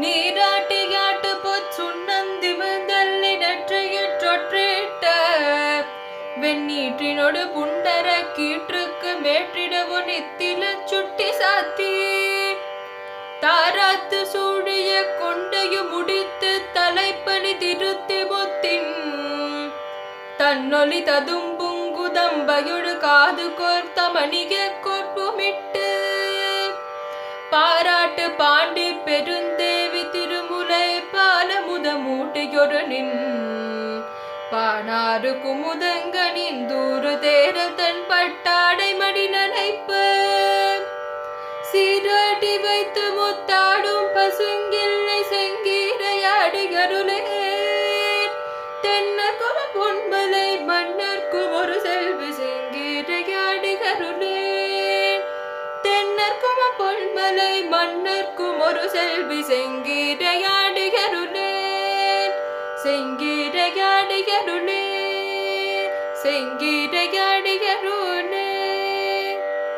நீராட்டியாட்டு பொச்சுண்ணந்தி முந்தல்லி நற்றையிற்றொற்றிட்ட வெண்ணீற்றினொடு புண்டர கீற்றுக்கு மேற்றிடவு நித்தில சுட்டி சாத்தி. தாராத்து சூழிய கொண்டையு முடித்து தலைப்பணி திருத்தி பொத்தின் தன்னொலி ததும்புங்குதம்பையொடு காது கோர்த்த மணிக கொற்புமிட்டு பாராட்டு பாண்டி மூட்டையொரு நின் பானாறு குமுதங்கனின் தூரு தேரல் தன் பட்டாடை மடி நனைப்பு சீராட்டி வைத்து முத்தாடும் பசுங்கில்லை செங்கீரையாடுகருளே தென்னகும பொன்பலை மன்னர்க்கும் ஒரு செல்வி செங்கீரையாடுகருளே தென்னர்கும பொன்மலை மன்னர்க்கும் ஒரு செல்வி செங்கீரையாடுகருளே செங்கீரையாடுகருளே செங்கீரையாடுகருளே